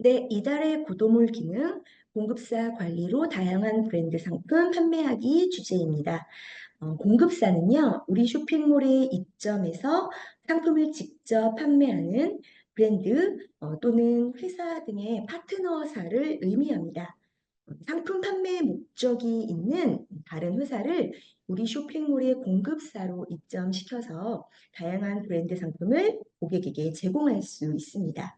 네, 이달의 고도몰 기능, 공급사 관리로 다양한 브랜드 상품 판매하기 주제입니다. 어, 공급사는요, 우리 쇼핑몰에 입점해서 상품을 직접 판매하는 브랜드 어, 또는 회사 등의 파트너사를 의미합니다. 어, 상품 판매 목적이 있는 다른 회사를 우리 쇼핑몰의 공급사로 입점시켜서 다양한 브랜드 상품을 고객에게 제공할 수 있습니다.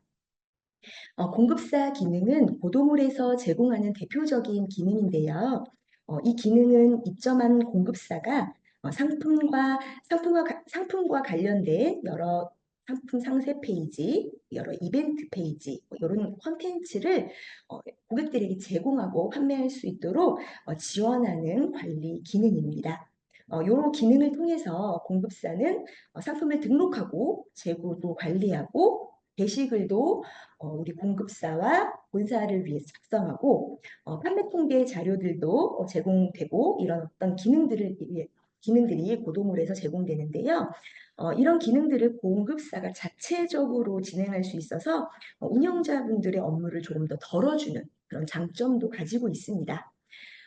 어, 공급사 기능은 고도물에서 제공하는 대표적인 기능인데요. 어, 이 기능은 입점한 공급사가 어, 상품과 상품과 가- 상품과 관련된 여러 상품 상세 페이지, 여러 이벤트 페이지, 뭐 이런 콘텐츠를 어, 고객들에게 제공하고 판매할 수 있도록 어, 지원하는 관리 기능입니다. 어, 이 기능을 통해서 공급사는 어, 상품을 등록하고 재고도 관리하고 게시글도 어, 우리 공급사와 본사를 위해서 작성하고 어, 판매 통계 자료들도 어, 제공되고 이런 어떤 기능들을 위해 기능들이 고도물에서 제공되는데요. 어, 이런 기능들을 공급사가 자체적으로 진행할 수 있어서 어, 운영자분들의 업무를 조금 더 덜어주는 그런 장점도 가지고 있습니다.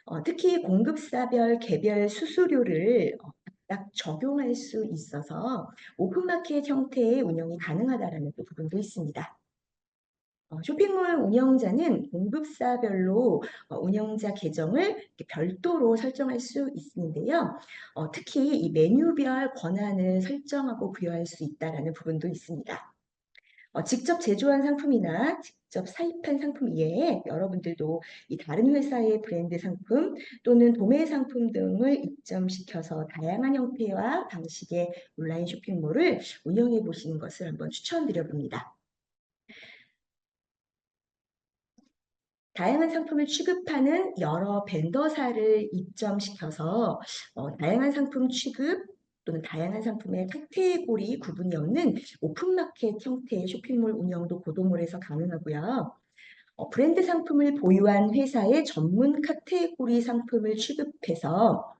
어, 특히 공급사별 개별 수수료를 어, 딱 적용할 수 있어서 오픈마켓 형태의 운영이 가능하다라는 또 부분도 있습니다. 어, 쇼핑몰 운영자는 공급사별로 어, 운영자 계정을 별도로 설정할 수 있는데요. 어, 특히 이 메뉴별 권한을 설정하고 부여할 수 있다라는 부분도 있습니다. 어, 직접 제조한 상품이나 직접 사입한 상품 이외에 여러분들도 이 다른 회사의 브랜드 상품 또는 도매 상품 등을 입점시켜서 다양한 형태와 방식의 온라인 쇼핑몰을 운영해 보시는 것을 한번 추천드려 봅니다. 다양한 상품을 취급하는 여러 벤더사를 입점시켜서 어, 다양한 상품 취급 또는 다양한 상품의 카테고리 구분이 없는 오픈마켓 형태의 쇼핑몰 운영도 고도몰에서 가능하고요. 어, 브랜드 상품을 보유한 회사의 전문 카테고리 상품을 취급해서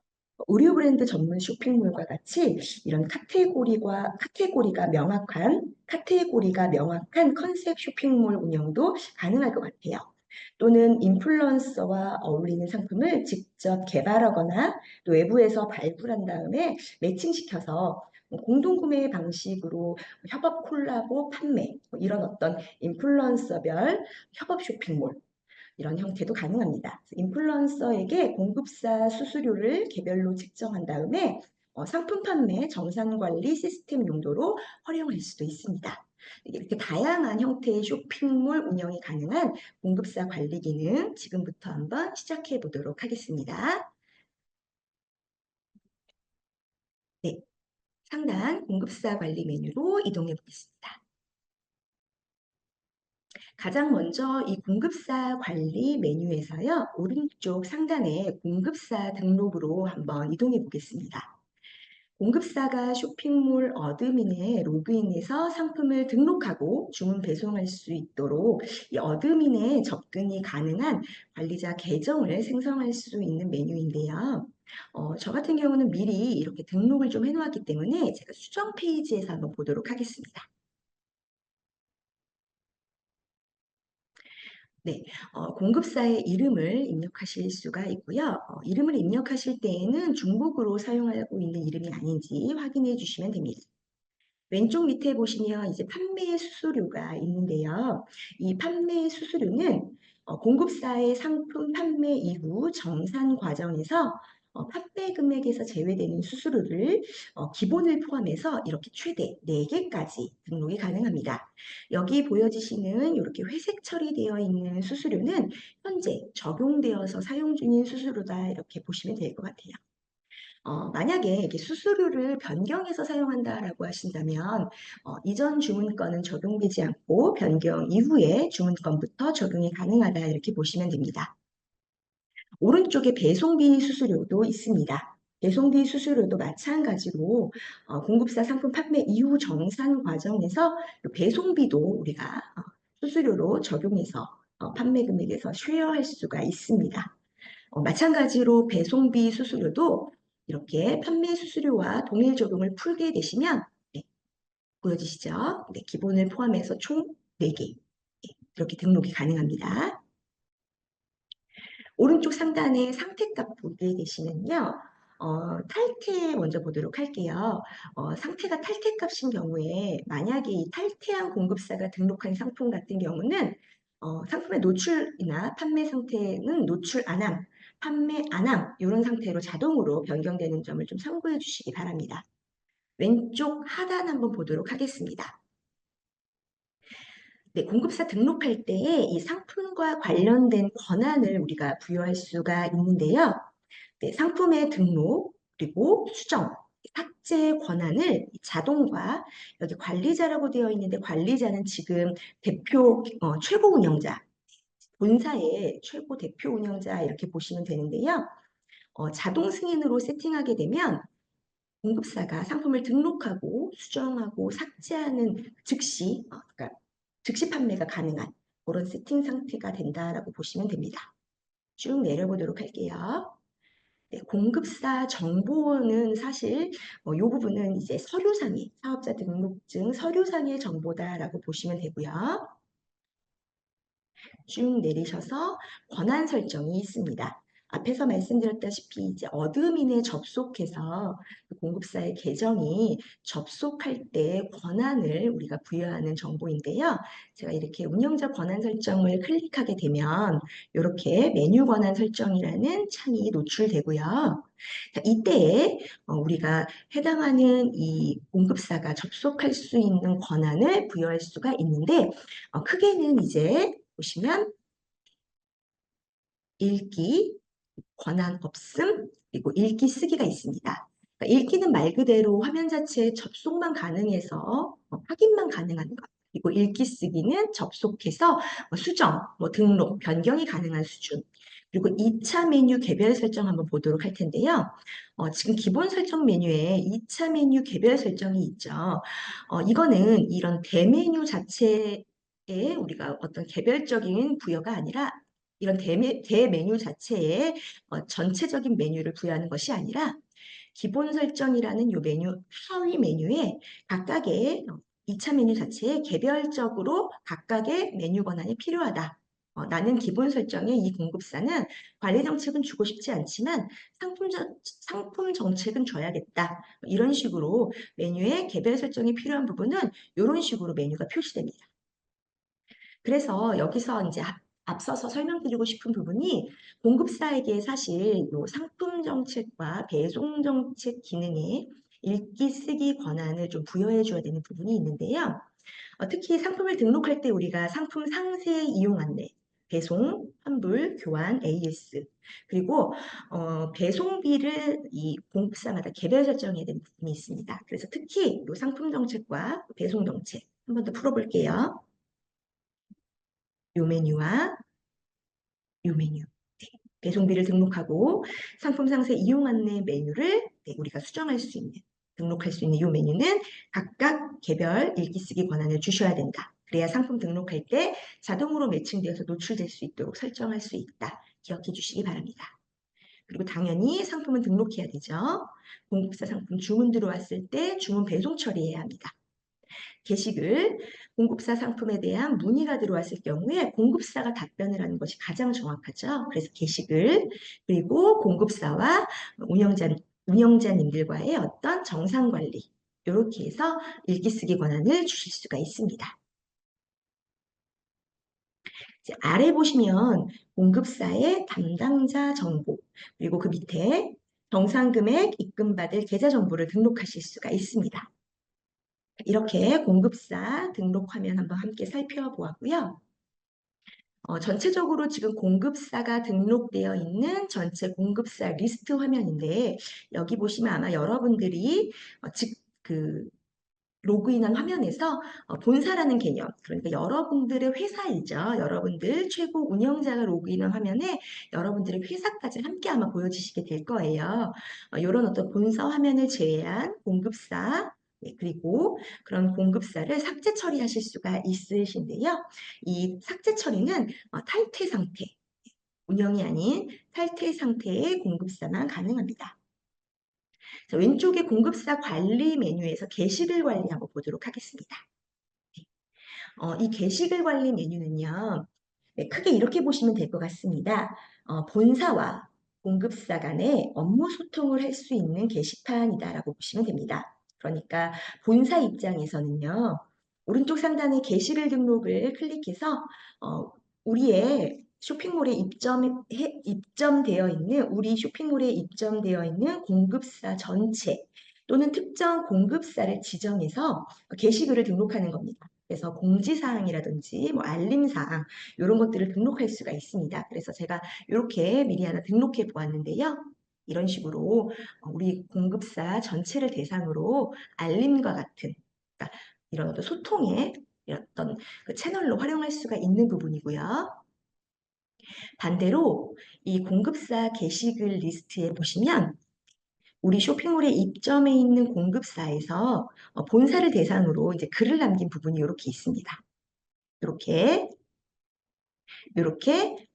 의류 브랜드 전문 쇼핑몰과 같이 이런 카테고리와 카테고리가 명확한 카테고리가 명확한 컨셉 쇼핑몰 운영도 가능할 것 같아요. 또는 인플루언서와 어울리는 상품을 직접 개발하거나 또 외부에서 발굴한 다음에 매칭시켜서 공동 구매 방식으로 협업 콜라보 판매 뭐 이런 어떤 인플루언서별 협업 쇼핑몰 이런 형태도 가능합니다. 인플루언서에게 공급사 수수료를 개별로 책정한 다음에 어, 상품 판매 정산 관리 시스템 용도로 활용할 수도 있습니다. 이렇게 다양한 형태의 쇼핑몰 운영이 가능한 공급사 관리 기능 지금부터 한번 시작해 보도록 하겠습니다. 네, 상단 공급사 관리 메뉴로 이동해 보겠습니다. 가장 먼저 이 공급사 관리 메뉴에서요, 오른쪽 상단에 공급사 등록으로 한번 이동해 보겠습니다. 공급사가 쇼핑몰 어드민에 로그인해서 상품을 등록하고 주문 배송할 수 있도록 이 어드민에 접근이 가능한 관리자 계정을 생성할 수 있는 메뉴인데요. 어, 저 같은 경우는 미리 이렇게 등록을 좀 해놓았기 때문에 제가 수정 페이지에서 한번 보도록 하겠습니다. 네, 어, 공급사의 이름을 입력하실 수가 있고요. 어, 이름을 입력하실 때에는 중복으로 사용하고 있는 이름이 아닌지 확인해 주시면 됩니다. 왼쪽 밑에 보시면 이제 판매 수수료가 있는데요. 이 판매 수수료는 어, 공급사의 상품 판매 이후 정산 과정에서 어, 판매 금액에서 제외되는 수수료를 어, 기본을 포함해서 이렇게 최대 4개까지 등록이 가능합니다. 여기 보여지시는 이렇게 회색 처리되어 있는 수수료는 현재 적용되어서 사용 중인 수수료다 이렇게 보시면 될 것 같아요. 어, 만약에 이게 수수료를 변경해서 사용한다라고 하신다면 어, 이전 주문건은 적용되지 않고 변경 이후에 주문건부터 적용이 가능하다 이렇게 보시면 됩니다. 오른쪽에 배송비 수수료도 있습니다. 배송비 수수료도 마찬가지로 어, 공급사 상품 판매 이후 정산 과정에서 배송비도 우리가 어, 수수료로 적용해서 어, 판매 금액에서 쉐어할 수가 있습니다. 어, 마찬가지로 배송비 수수료도 이렇게 판매 수수료와 동일 적용을 풀게 되시면 네, 보여지시죠? 네, 기본을 포함해서 총 4개 이렇게 등록이 가능합니다. 오른쪽 상단에 상태값 보게 되시면요. 어, 탈퇴 먼저 보도록 할게요. 어, 상태가 탈퇴값인 경우에 만약에 이 탈퇴한 공급사가 등록한 상품 같은 경우는 어, 상품의 노출이나 판매 상태는 노출 안함, 판매 안함 이런 상태로 자동으로 변경되는 점을 좀 참고해 주시기 바랍니다. 왼쪽 하단 한번 보도록 하겠습니다. 네, 공급사 등록할 때에 이 상품과 관련된 권한을 우리가 부여할 수가 있는데요. 네, 상품의 등록 그리고 수정, 삭제 권한을 자동과 여기 관리자라고 되어 있는데 관리자는 지금 대표 어, 최고 운영자, 본사의 최고 대표 운영자 이렇게 보시면 되는데요. 어, 자동 승인으로 세팅하게 되면 공급사가 상품을 등록하고 수정하고 삭제하는 즉시 어, 그러니까 즉시 판매가 가능한 그런 세팅 상태가 된다라고 보시면 됩니다. 쭉 내려보도록 할게요. 네, 공급사 정보는 사실 어, 이 부분은 이제 서류상의 사업자 등록증 서류상의 정보다라고 보시면 되고요. 쭉 내리셔서 권한 설정이 있습니다. 앞에서 말씀드렸다시피 이제 어드민에 접속해서 그 공급사의 계정이 접속할 때 권한을 우리가 부여하는 정보인데요. 제가 이렇게 운영자 권한 설정을 클릭하게 되면 이렇게 메뉴 권한 설정이라는 창이 노출되고요. 자, 이때에 어, 우리가 해당하는 이 공급사가 접속할 수 있는 권한을 부여할 수가 있는데 어, 크게는 이제 보시면 읽기, 권한 없음, 그리고 읽기 쓰기가 있습니다. 그러니까 읽기는 말 그대로 화면 자체에 접속만 가능해서 어, 확인만 가능한 것. 그리고 읽기 쓰기는 접속해서 뭐 수정, 뭐 등록, 변경이 가능한 수준. 그리고 2차 메뉴 개별 설정 한번 보도록 할 텐데요. 어, 지금 기본 설정 메뉴에 2차 메뉴 개별 설정이 있죠. 어, 이거는 이런 대메뉴 자체에 우리가 어떤 개별적인 부여가 아니라 이런 대메, 대메뉴 자체에 어, 전체적인 메뉴를 부여하는 것이 아니라 기본 설정이라는 이 메뉴, 하위 메뉴에 각각의 2차 메뉴 자체에 개별적으로 각각의 메뉴 권한이 필요하다. 어, 나는 기본 설정에 이 공급사는 관리 정책은 주고 싶지 않지만 상품, 정, 상품 정책은 줘야겠다. 이런 식으로 메뉴에 개별 설정이 필요한 부분은 이런 식으로 메뉴가 표시됩니다. 그래서 여기서 이제 앞서서 설명드리고 싶은 부분이 공급사에게 사실 요 상품 정책과 배송 정책 기능에 읽기 쓰기 권한을 좀 부여해 줘야 되는 부분이 있는데요. 어, 특히 상품을 등록할 때 우리가 상품 상세 이용 안내, 배송, 환불, 교환, AS 그리고 어, 배송비를 이 공급사마다 개별 설정해야 되는 부분이 있습니다. 그래서 특히 이 상품 정책과 배송 정책 한 번 더 풀어볼게요. 요 메뉴와 요 메뉴. 네. 배송비를 등록하고 상품 상세 이용 안내 메뉴를 네, 우리가 수정할 수 있는 등록할 수 있는 이 메뉴는 각각 개별 읽기 쓰기 권한을 주셔야 된다. 그래야 상품 등록할 때 자동으로 매칭되어서 노출될 수 있도록 설정할 수 있다. 기억해 주시기 바랍니다. 그리고 당연히 상품은 등록해야 되죠. 공급사 상품 주문 들어왔을 때 주문 배송 처리해야 합니다. 게시글, 공급사 상품에 대한 문의가 들어왔을 경우에 공급사가 답변을 하는 것이 가장 정확하죠. 그래서 게시글, 그리고 공급사와 운영자, 운영자님들과의 어떤 정상 관리, 이렇게 해서 읽기 쓰기 권한을 주실 수가 있습니다. 아래 보시면 공급사의 담당자 정보, 그리고 그 밑에 정상금액 입금받을 계좌 정보를 등록하실 수가 있습니다. 이렇게 공급사 등록 화면 한번 함께 살펴보았고요. 어, 전체적으로 지금 공급사가 등록되어 있는 전체 공급사 리스트 화면인데 여기 보시면 아마 여러분들이 어, 즉그 로그인한 화면에서 어, 본사라는 개념, 그러니까 여러분들의 회사이죠. 여러분들 최고 운영자가 로그인한 화면에 여러분들의 회사까지 함께 아마 보여지시게 될 거예요. 이런 어떤 본사 화면을 제외한 공급사, 네, 그리고 그런 공급사를 삭제 처리하실 수가 있으신데요. 이 삭제 처리는 어, 탈퇴 상태, 운영이 아닌 탈퇴 상태의 공급사만 가능합니다. 자, 왼쪽에 공급사 관리 메뉴에서 게시글 관리 한번 보도록 하겠습니다. 네. 어, 이 게시글 관리 메뉴는요. 네, 크게 이렇게 보시면 될 것 같습니다. 어, 본사와 공급사 간의 업무 소통을 할 수 있는 게시판이다라고 보시면 됩니다. 그러니까 본사 입장에서는요. 오른쪽 상단에 게시글 등록을 클릭해서 어, 우리의 쇼핑몰에 입점, 해, 입점되어 있는 우리 쇼핑몰에 입점되어 있는 공급사 전체 또는 특정 공급사를 지정해서 게시글을 등록하는 겁니다. 그래서 공지사항이라든지 뭐 알림사항 이런 것들을 등록할 수가 있습니다. 그래서 제가 이렇게 미리 하나 등록해 보았는데요. 이런 식으로 우리 공급사 전체를 대상으로 알림과 같은 그러니까 이런 어떤 소통의 어떤 그 채널로 활용할 수가 있는 부분이고요. 반대로 이 공급사 게시글 리스트에 보시면 우리 쇼핑몰에 입점해 있는 공급사에서 어, 본사를 대상으로 이제 글을 남긴 부분이 이렇게 있습니다. 이렇게 이렇게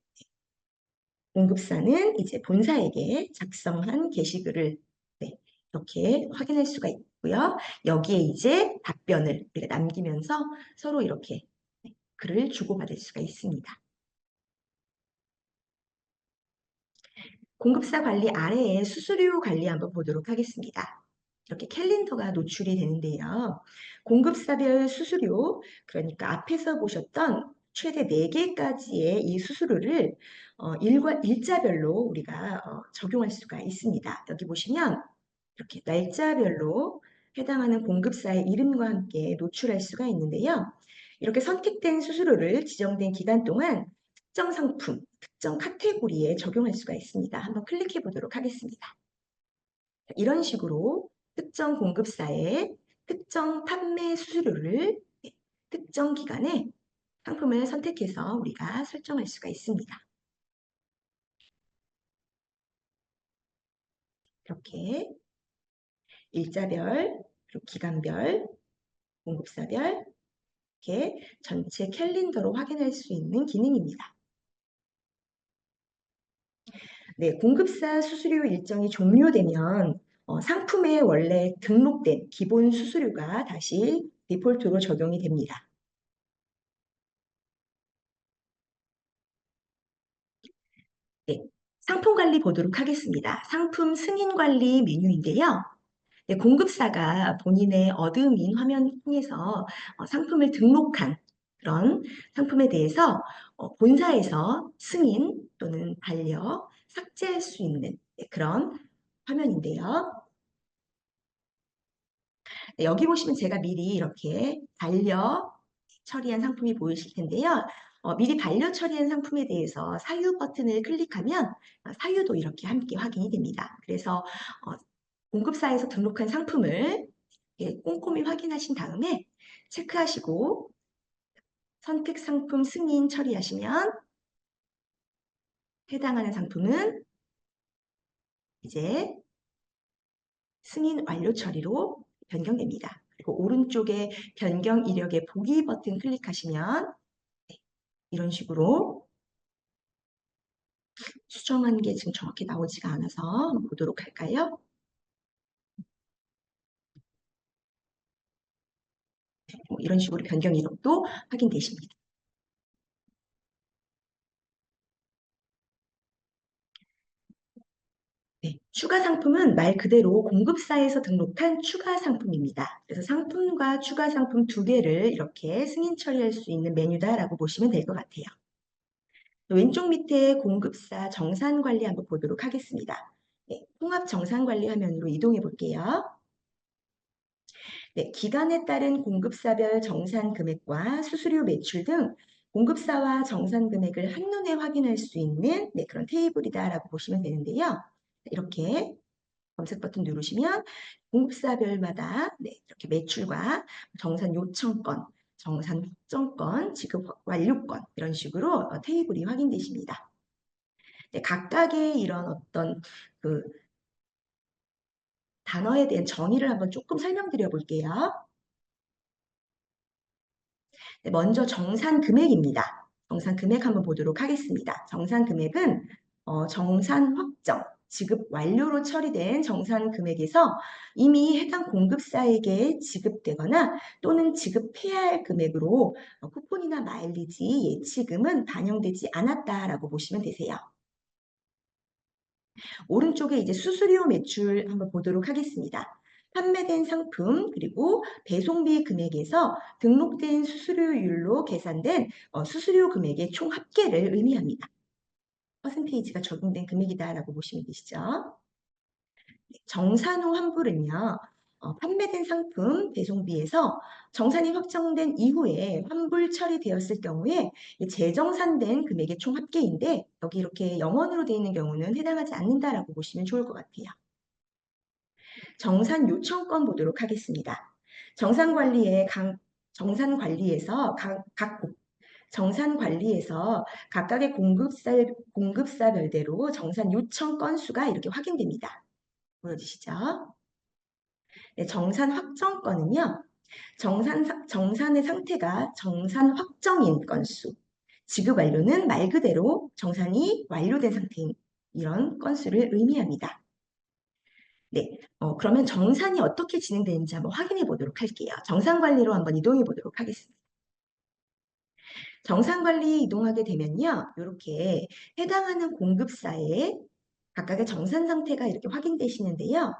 공급사는 이제 본사에게 작성한 게시글을 네, 이렇게 확인할 수가 있고요. 여기에 이제 답변을 우리가 남기면서 서로 이렇게 네, 글을 주고받을 수가 있습니다. 공급사 관리 아래에 수수료 관리 한번 보도록 하겠습니다. 이렇게 캘린더가 노출이 되는데요. 공급사별 수수료, 그러니까 앞에서 보셨던 최대 4개까지의 이 수수료를 어, 일과, 일자별로 우리가 어, 적용할 수가 있습니다. 여기 보시면 이렇게 날짜별로 해당하는 공급사의 이름과 함께 노출할 수가 있는데요. 이렇게 선택된 수수료를 지정된 기간 동안 특정 상품, 특정 카테고리에 적용할 수가 있습니다. 한번 클릭해 보도록 하겠습니다. 이런 식으로 특정 공급사의 특정 판매 수수료를 특정 기간에 상품을 선택해서 우리가 설정할 수가 있습니다. 이렇게 일자별, 그리고 기간별, 공급사별 이렇게 전체 캘린더로 확인할 수 있는 기능입니다. 네, 공급사 수수료 일정이 종료되면 어, 상품에 원래 등록된 기본 수수료가 다시 디폴트로 적용이 됩니다. 네, 상품 관리 보도록 하겠습니다. 상품 승인 관리 메뉴인데요. 네, 공급사가 본인의 어드민 화면 통해서 어, 상품을 등록한 그런 상품에 대해서 어, 본사에서 승인 또는 반려, 삭제할 수 있는 네, 그런 화면인데요. 네, 여기 보시면 제가 미리 이렇게 반려 처리한 상품이 보이실 텐데요. 어, 미리 반려 처리한 상품에 대해서 사유 버튼을 클릭하면 어, 사유도 이렇게 함께 확인이 됩니다. 그래서 어, 공급사에서 등록한 상품을 꼼꼼히 확인하신 다음에 체크하시고 선택 상품 승인 처리하시면 해당하는 상품은 이제 승인 완료 처리로 변경됩니다. 그리고 오른쪽에 변경 이력의 보기 버튼 클릭하시면 네, 이런 식으로 수정한 게 지금 정확히 나오지가 않아서 보도록 할까요? 뭐 이런 식으로 변경 이력도 확인되십니다. 네, 추가 상품은 말 그대로 공급사에서 등록한 추가 상품입니다. 그래서 상품과 추가 상품 두 개를 이렇게 승인 처리할 수 있는 메뉴다라고 보시면 될 것 같아요. 왼쪽 밑에 공급사 정산 관리 한번 보도록 하겠습니다. 네, 통합 정산 관리 화면으로 이동해 볼게요. 네, 기간에 따른 공급사별 정산 금액과 수수료 매출 등 공급사와 정산 금액을 한눈에 확인할 수 있는 네, 그런 테이블이다라고 보시면 되는데요. 이렇게 검색 버튼 누르시면 공급사별마다 네, 이렇게 매출과 정산 요청건, 정산 확정건, 지급 완료건 이런 식으로 어, 테이블이 확인되십니다. 네, 각각의 이런 어떤 그 단어에 대한 정의를 한번 조금 설명드려 볼게요. 네, 먼저 정산 금액입니다. 정산 금액 한번 보도록 하겠습니다. 정산 금액은 어, 정산 확정, 지급 완료로 처리된 정산 금액에서 이미 해당 공급사에게 지급되거나 또는 지급해야 할 금액으로 어, 쿠폰이나 마일리지 예치금은 반영되지 않았다라고 보시면 되세요. 오른쪽에 이제 수수료 매출 한번 보도록 하겠습니다. 판매된 상품 그리고 배송비 금액에서 등록된 수수료율로 계산된 어, 수수료 금액의 총 합계를 의미합니다. 퍼센테이지가 적용된 금액이다라고 보시면 되시죠. 정산후 환불은요. 어, 판매된 상품 배송비에서 정산이 확정된 이후에 환불 처리되었을 경우에 재정산된 금액의 총 합계인데 여기 이렇게 영원으로 되어 있는 경우는 해당하지 않는다라고 보시면 좋을 것 같아요. 정산 요청권 보도록 하겠습니다. 정산관리에 정산관리에서 각, 각 정산 관리에서 각각의 공급사, 공급사별대로 정산 요청 건수가 이렇게 확인됩니다. 보여주시죠? 네, 정산 확정권은요. 정산, 정산의 상태가 정산 확정인 건수. 지급 완료는 말 그대로 정산이 완료된 상태인 이런 건수를 의미합니다. 네, 어, 그러면 정산이 어떻게 진행되는지 한번 확인해 보도록 할게요. 정산관리로 한번 이동해 보도록 하겠습니다. 정산관리 이동하게 되면요. 이렇게 해당하는 공급사에 각각의 정산 상태가 이렇게 확인되시는데요.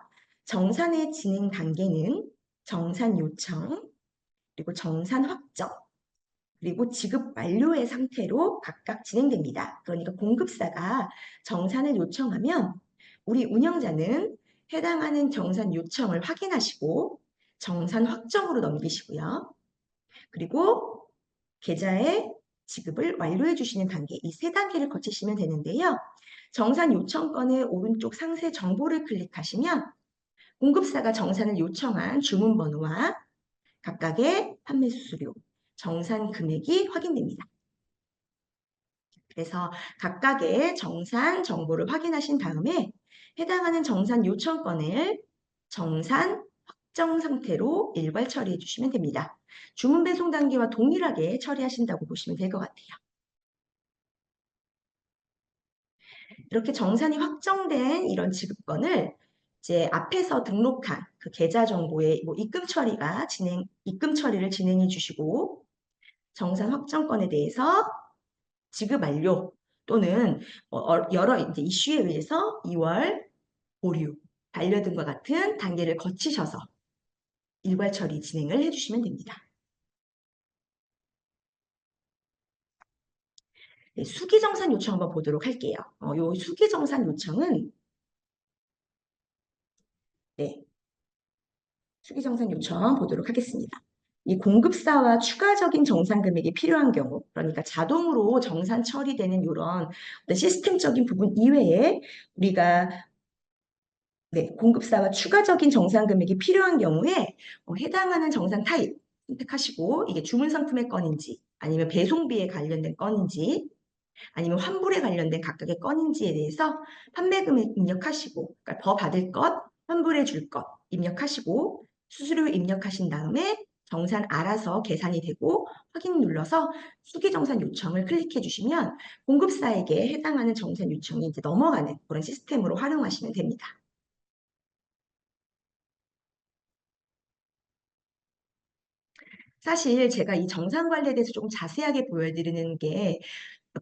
정산의 진행 단계는 정산 요청, 그리고 정산 확정, 그리고 지급 완료의 상태로 각각 진행됩니다. 그러니까 공급사가 정산을 요청하면 우리 운영자는 해당하는 정산 요청을 확인하시고 정산 확정으로 넘기시고요. 그리고 계좌에 지급을 완료해 주시는 단계, 이 세 단계를 거치시면 되는데요. 정산 요청건의 오른쪽 상세 정보를 클릭하시면 공급사가 정산을 요청한 주문 번호와 각각의 판매 수수료, 정산 금액이 확인됩니다. 그래서 각각의 정산 정보를 확인하신 다음에 해당하는 정산 요청건을 정산 확정 상태로 일괄 처리해 주시면 됩니다. 주문 배송 단계와 동일하게 처리하신다고 보시면 될 것 같아요. 이렇게 정산이 확정된 이런 지급건을 이제 앞에서 등록한 그 계좌 정보의 뭐 입금 처리가 진행, 입금 처리를 진행해 주시고 정산 확정건에 대해서 지급 완료 또는 뭐 여러 이제 이슈에 의해서 2월 보류, 반려등과 같은 단계를 거치셔서 일괄 처리 진행을 해주시면 됩니다. 네, 수기정산 요청 한번 보도록 할게요. 어, 요 수기정산 요청은 네, 수기정산 요청 보도록 하겠습니다. 이 공급사와 추가적인 정산 금액이 필요한 경우, 그러니까 자동으로 정산 처리되는 이런 시스템적인 부분 이외에 우리가 네, 공급사와 추가적인 정산 금액이 필요한 경우에 어, 해당하는 정산 타입 선택하시고 이게 주문 상품의 건인지 아니면 배송비에 관련된 건인지 아니면 환불에 관련된 각각의 건인지에 대해서 판매 금액 입력하시고 그러니까 더 받을 것, 환불해 줄 것 입력하시고 수수료 입력하신 다음에 정산 알아서 계산이 되고 확인 눌러서 수기 정산 요청을 클릭해 주시면 공급사에게 해당하는 정산 요청이 이제 넘어가는 그런 시스템으로 활용하시면 됩니다. 사실 제가 이 정산 관리에 대해서 조금 자세하게 보여드리는 게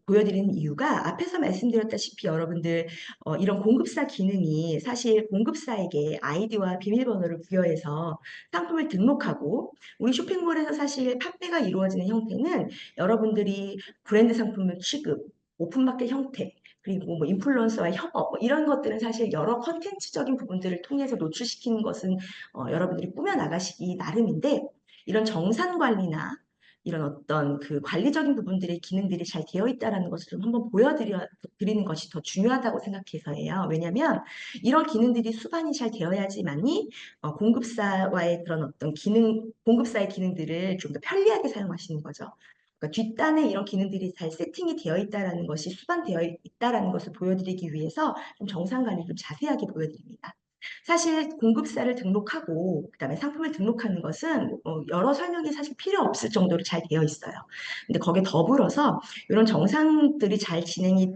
보여드리는 이유가 앞에서 말씀드렸다시피 여러분들 어, 이런 공급사 기능이 사실 공급사에게 아이디와 비밀번호를 부여해서 상품을 등록하고 우리 쇼핑몰에서 사실 판매가 이루어지는 형태는 여러분들이 브랜드 상품을 취급, 오픈마켓 형태, 그리고 뭐 인플루언서와 협업 뭐 이런 것들은 사실 여러 컨텐츠적인 부분들을 통해서 노출시키는 것은 어, 여러분들이 꾸며 나가시기 나름인데 이런 정산 관리나 이런 어떤 그 관리적인 부분들의 기능들이 잘 되어 있다는 것을 좀 한번 보여드리는 것이 더 중요하다고 생각해서예요. 왜냐하면 이런 기능들이 수반이 잘 되어야지만이 어, 공급사와의 그런 어떤 기능, 공급사의 기능들을 좀 더 편리하게 사용하시는 거죠. 그러니까 뒷단에 이런 기능들이 잘 세팅이 되어 있다는 것이 수반되어 있다는 것을 보여드리기 위해서 좀 정상 관리 좀 자세하게 보여드립니다. 사실 공급사를 등록하고 그다음에 상품을 등록하는 것은 어, 여러 설명이 사실 필요 없을 정도로 잘 되어 있어요. 근데 거기에 더불어서 이런 정상들이 잘 진행이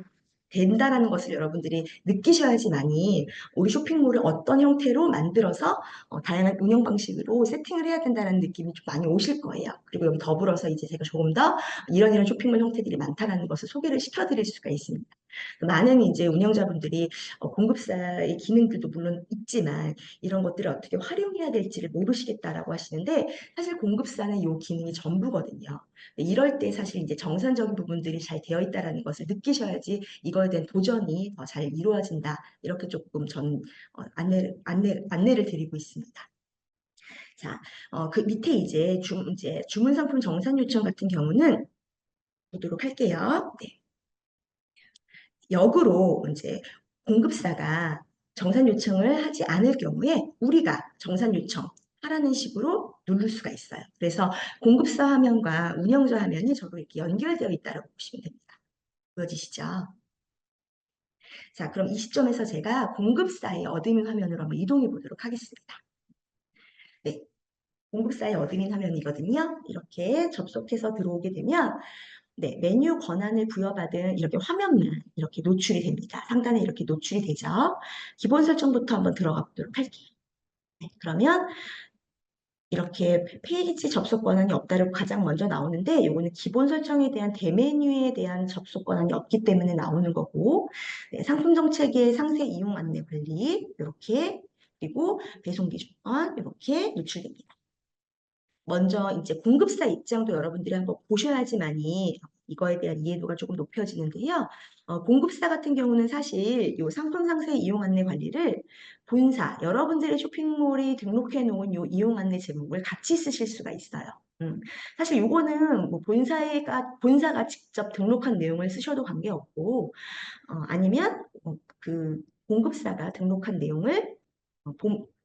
된다라는 것을 여러분들이 느끼셔야지만이 우리 쇼핑몰을 어떤 형태로 만들어서 어, 다양한 운영 방식으로 세팅을 해야 된다는 느낌이 좀 많이 오실 거예요. 그리고 여기 더불어서 이제 제가 조금 더 이런 이런 쇼핑몰 형태들이 많다라는 것을 소개를 시켜드릴 수가 있습니다. 많은 이제 운영자분들이 어, 공급사의 기능들도 물론 있지만 이런 것들을 어떻게 활용해야 될지를 모르시겠다라고 하시는데 사실 공급사는 이 기능이 전부거든요. 이럴 때 사실 이제 정산적인 부분들이 잘 되어 있다라는 것을 느끼셔야지 이거에 대한 도전이 어, 잘 이루어진다. 이렇게 조금 전 어, 안내, 안내, 안내를 드리고 있습니다. 자, 어, 그 밑에 이제 주, 이제 주문 상품 정산 요청 같은 경우는 보도록 할게요. 네. 역으로 이제 공급사가 정산 요청을 하지 않을 경우에 우리가 정산 요청 하라는 식으로 누를 수가 있어요. 그래서 공급사 화면과 운영자 화면이 저로 이렇게 연결되어 있다고 보시면 됩니다. 보여지시죠? 자, 그럼 이 시점에서 제가 공급사의 어드민 화면으로 한번 이동해 보도록 하겠습니다. 네, 공급사의 어드민 화면이거든요. 이렇게 접속해서 들어오게 되면 네, 메뉴 권한을 부여받은 이렇게 화면만 이렇게 노출이 됩니다. 상단에 이렇게 노출이 되죠. 기본 설정부터 한번 들어가 보도록 할게요. 네, 그러면 이렇게 페이지 접속 권한이 없다고 가장 먼저 나오는데 이거는 기본 설정에 대한 대메뉴에 대한 접속 권한이 없기 때문에 나오는 거고 네, 상품 정책의 상세 이용 안내 관리 이렇게 그리고 배송 기준권 이렇게 노출됩니다. 먼저 이제 공급사 입장도 여러분들이 한번 보셔야지만이 이거에 대한 이해도가 조금 높여지는데요. 어, 공급사 같은 경우는 사실 이 상품 상세 이용 안내 관리를 본사, 여러분들의 쇼핑몰이 등록해 놓은 이 이용 안내 제목을 같이 쓰실 수가 있어요. 음, 사실 이거는 뭐 본사가 본사가 직접 등록한 내용을 쓰셔도 관계없고 어, 아니면 어, 그 공급사가 등록한 내용을 어,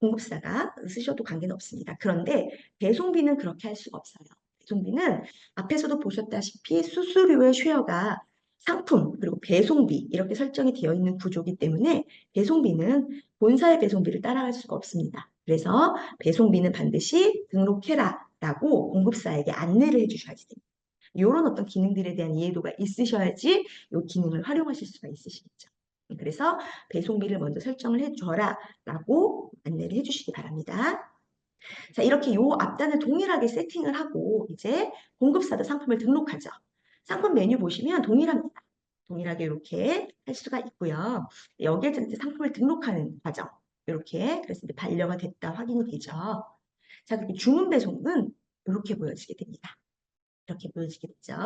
공급사가 쓰셔도 관계는 없습니다. 그런데 배송비는 그렇게 할 수가 없어요. 배송비는 앞에서도 보셨다시피 수수료의 쉐어가 상품 그리고 배송비 이렇게 설정이 되어 있는 구조이기 때문에 배송비는 본사의 배송비를 따라갈 수가 없습니다. 그래서 배송비는 반드시 등록해라 라고 공급사에게 안내를 해주셔야지 됩니다. 이런 어떤 기능들에 대한 이해도가 있으셔야지 이 기능을 활용하실 수가 있으시겠죠. 그래서 배송비를 먼저 설정을 해줘라 라고 안내를 해주시기 바랍니다. 자, 이렇게 요 앞단을 동일하게 세팅을 하고 이제 공급사도 상품을 등록하죠. 상품 메뉴 보시면 동일합니다. 동일하게 이렇게 할 수가 있고요. 여기에 이제 상품을 등록하는 과정. 이렇게 그래서 이제 반려가 됐다 확인이 되죠. 자, 그리고 주문 배송은 이렇게 보여지게 됩니다. 이렇게 보여지게 되죠.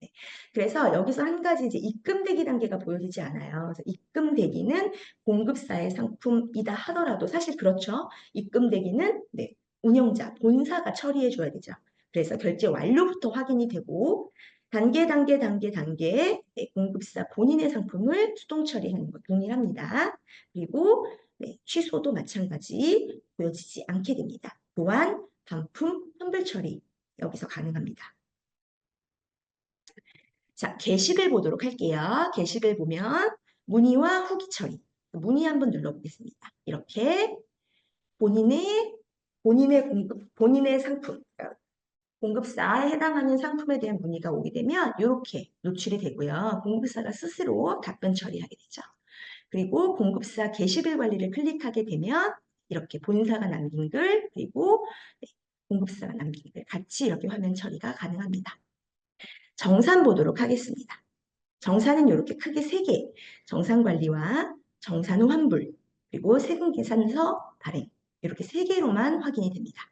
네. 그래서 여기서 한 가지 이제 입금 대기 단계가 보여지지 않아요. 그래서 입금 대기는 공급사의 상품이다 하더라도 사실 그렇죠. 입금 대기는 네, 운영자, 본사가 처리해 줘야 되죠. 그래서 결제 완료부터 확인이 되고 단계 단계 단계 단계 네, 공급사 본인의 상품을 수동 처리하는 것 동일합니다. 그리고 네, 취소도 마찬가지 보여지지 않게 됩니다. 또한 반품 환불 처리 여기서 가능합니다. 자, 게시글 보도록 할게요. 게시글 보면 문의와 후기 처리. 문의 한번 눌러보겠습니다. 이렇게 본인의 본인의 공급 본인의 상품 공급사에 해당하는 상품에 대한 문의가 오게 되면 이렇게 노출이 되고요. 공급사가 스스로 답변 처리하게 되죠. 그리고 공급사 게시글 관리를 클릭하게 되면 이렇게 본사가 남긴 글 그리고 네, 공급사가 남긴 글 같이 이렇게 화면 처리가 가능합니다. 정산 보도록 하겠습니다. 정산은 이렇게 크게 세 개, 정산관리와 정산 후 환불, 그리고 세금 계산서 발행 이렇게 세 개로만 확인이 됩니다.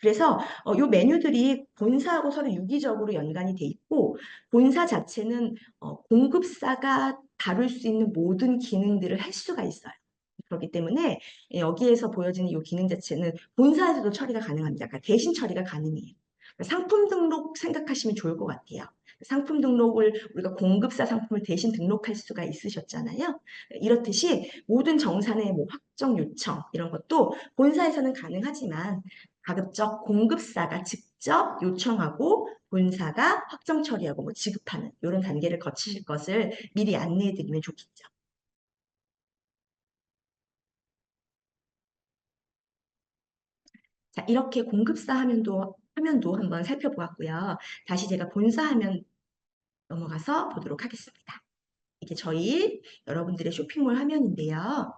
그래서 어, 이 메뉴들이 본사하고 서로 유기적으로 연관이 돼 있고 본사 자체는 어, 공급사가 다룰 수 있는 모든 기능들을 할 수가 있어요. 그렇기 때문에 여기에서 보여지는 이 기능 자체는 본사에서도 처리가 가능합니다. 그러니까 대신 처리가 가능해요. 상품 등록 생각하시면 좋을 것 같아요. 상품 등록을 우리가 공급사 상품을 대신 등록할 수가 있으셨잖아요. 이렇듯이 모든 정산의 뭐 확정 요청 이런 것도 본사에서는 가능하지만 가급적 공급사가 직접 요청하고 본사가 확정 처리하고 뭐 지급하는 이런 단계를 거치실 것을 미리 안내해 드리면 좋겠죠. 자, 이렇게 공급사 화면도 화면도 한번 살펴보았고요. 다시 제가 본사 화면 넘어가서 보도록 하겠습니다. 이게 저희 여러분들의 쇼핑몰 화면인데요.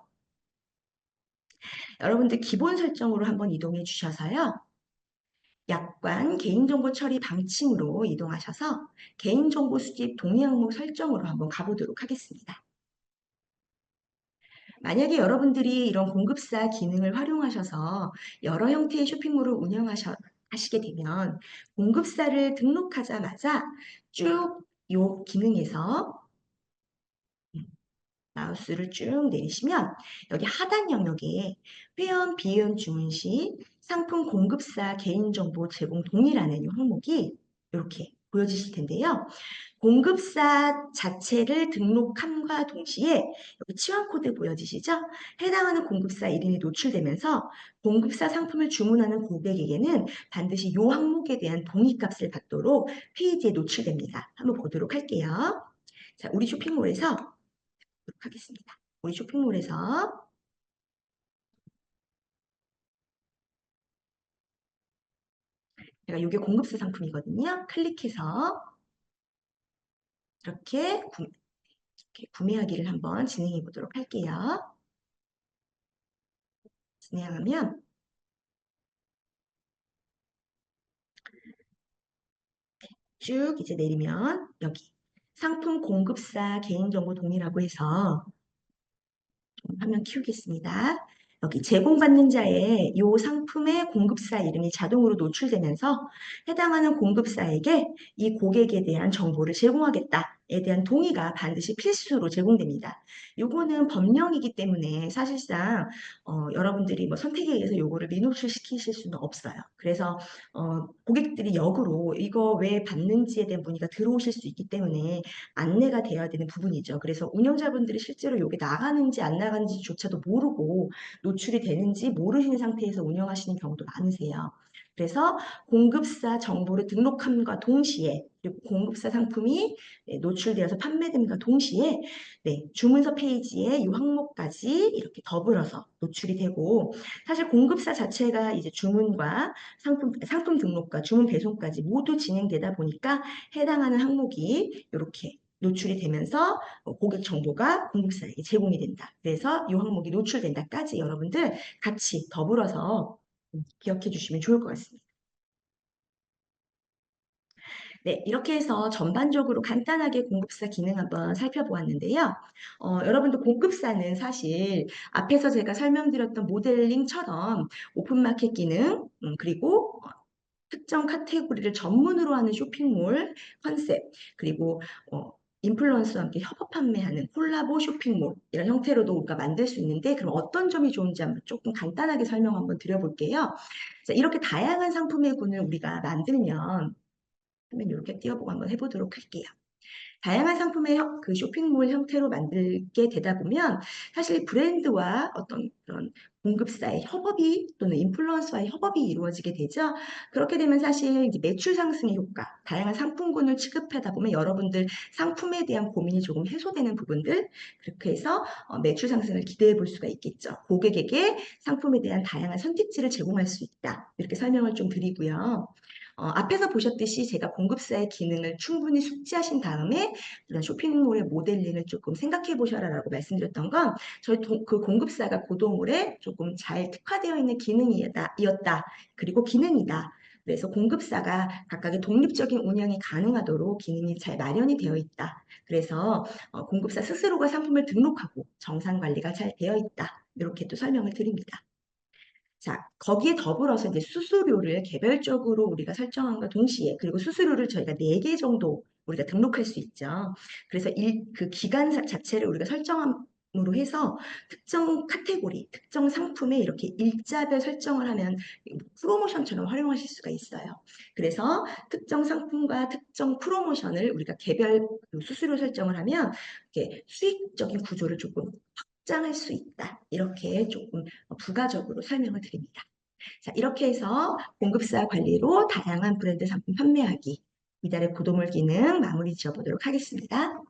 여러분들 기본 설정으로 한번 이동해 주셔서요. 약관 개인정보 처리 방침으로 이동하셔서 개인정보 수집 동의 항목 설정으로 한번 가보도록 하겠습니다. 만약에 여러분들이 이런 공급사 기능을 활용하셔서 여러 형태의 쇼핑몰을 운영하 시게 되면 공급사를 등록하자마자 쭉 이 기능에서 마우스를 쭉 내리시면 여기 하단 영역에 회원 비회원 주문 시 상품 공급사 개인정보 제공 이 항목이 이렇게 보여지실 텐데요. 공급사 자체를 등록함과 동시에 치환 코드 보여지시죠? 해당하는 공급사 이름이 노출되면서 공급사 상품을 주문하는 고객에게는 반드시 이 항목에 대한 동의값을 받도록 페이지에 노출됩니다. 한번 보도록 할게요. 자, 우리 쇼핑몰에서 하겠습니다. 우리 쇼핑몰에서 제가 이게 공급사 상품이거든요. 클릭해서 이렇게, 구, 이렇게 구매하기를 한번 진행해 보도록 할게요. 진행하면 쭉 이제 내리면 여기 상품 공급사 개인정보 동의라고 해서 화면 키우겠습니다. 여기 제공받는 자의 이 상품의 공급사 이름이 자동으로 노출되면서 해당하는 공급사에게 이 고객에 대한 정보를 제공하겠다에 대한 동의가 반드시 필수로 제공됩니다. 요거는 법령이기 때문에 사실상 어, 여러분들이 뭐 선택에 의해서 요거를 미노출시키실 수는 없어요. 그래서 어, 고객들이 역으로 이거 왜 받는지에 대한 문의가 들어오실 수 있기 때문에 안내가 되어야 되는 부분이죠. 그래서 운영자분들이 실제로 요게 나가는지 안 나가는지조차도 모르고 노출이 되는지 모르시는 상태에서 운영하시는 경우도 많으세요. 그래서 공급사 정보를 등록함과 동시에 그리고 공급사 상품이 네, 노출되어서 판매됨과 동시에 네, 주문서 페이지에 이 항목까지 이렇게 더불어서 노출이 되고 사실 공급사 자체가 이제 주문과 상품 상품 등록과 주문 배송까지 모두 진행되다 보니까 해당하는 항목이 이렇게 노출이 되면서 어, 고객 정보가 공급사에게 제공이 된다. 그래서 이 항목이 노출된다까지 여러분들 같이 더불어서 기억해 주시면 좋을 것 같습니다. 네, 이렇게 해서 전반적으로 간단하게 공급사 기능 한번 살펴보았는데요. 어, 여러분들 공급사는 사실 앞에서 제가 설명드렸던 모델링처럼 오픈마켓 기능, 음, 그리고 특정 카테고리를 전문으로 하는 쇼핑몰 컨셉, 그리고 어, 인플루언서와 함께 협업 판매하는 콜라보 쇼핑몰 이런 형태로도 우리가 만들 수 있는데 그럼 어떤 점이 좋은지 한번 조금 간단하게 설명 한번 드려볼게요. 자, 이렇게 다양한 상품의 군을 우리가 만들면 그러면 이렇게 띄워보고 한번 해보도록 할게요. 다양한 상품의 그 쇼핑몰 형태로 만들게 되다 보면 사실 브랜드와 어떤 그런 공급사의 협업이 또는 인플루언서와의 협업이 이루어지게 되죠. 그렇게 되면 사실 이제 매출 상승의 효과, 다양한 상품군을 취급하다 보면 여러분들 상품에 대한 고민이 조금 해소되는 부분들 그렇게 해서 어, 매출 상승을 기대해 볼 수가 있겠죠. 고객에게 상품에 대한 다양한 선택지를 제공할 수 있다. 이렇게 설명을 좀 드리고요. 어, 앞에서 보셨듯이 제가 공급사의 기능을 충분히 숙지하신 다음에 이런 쇼핑몰의 모델링을 조금 생각해 보셔라라고 말씀드렸던 건 저희 도, 그 공급사가 고도몰에 조금 잘 특화되어 있는 기능이었다. 그리고 기능이다. 그래서 공급사가 각각의 독립적인 운영이 가능하도록 기능이 잘 마련이 되어 있다. 그래서 어, 공급사 스스로가 상품을 등록하고 정상 관리가 잘 되어 있다. 이렇게 또 설명을 드립니다. 자, 거기에 더불어서 이제 수수료를 개별적으로 우리가 설정한과 동시에 그리고 수수료를 저희가 4개 정도 우리가 등록할 수 있죠. 그래서 일, 그 기간 자체를 우리가 설정함으로 해서 특정 카테고리, 특정 상품에 이렇게 일자별 설정을 하면 프로모션처럼 활용하실 수가 있어요. 그래서 특정 상품과 특정 프로모션을 우리가 개별 그 수수료 설정을 하면 이렇게 수익적인 구조를 조금 확장할 수 있다. 이렇게 조금 부가적으로 설명을 드립니다. 자, 이렇게 해서 공급사 관리로 다양한 브랜드 상품 판매하기, 이달의 고도물 기능 마무리 지어보도록 하겠습니다.